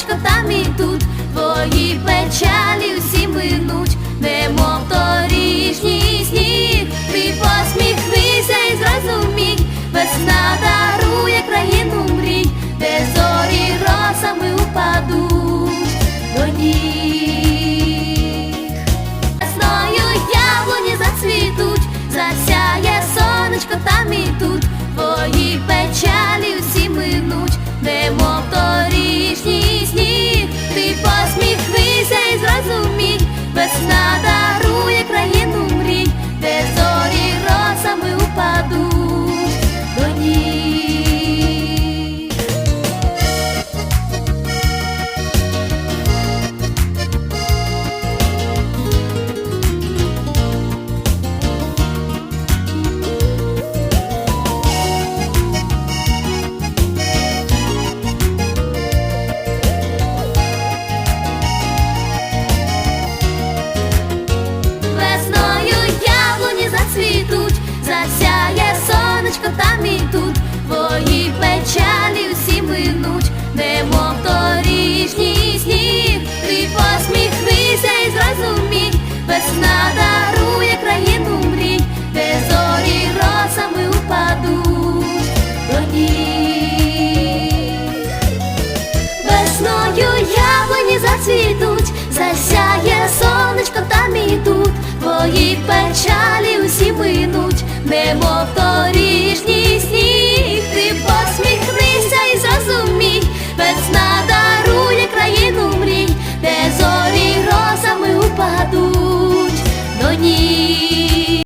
сонечко там і тут, твої печалі всі минуть, немов торішній сніг, ти посміхнися і зрозумій, весна дарує країну мрій, де зорі росами упадуть до. Сонечко, там і тут, твої печалі усі минуть, немов торішній сніг, ти посміхнися і зрозумій, весна дарує країну мрій, де зорі росами упадуть до ніг. Весною яблуні зацвітуть, засяє сонечко там і тут, твої печалі усі минуть.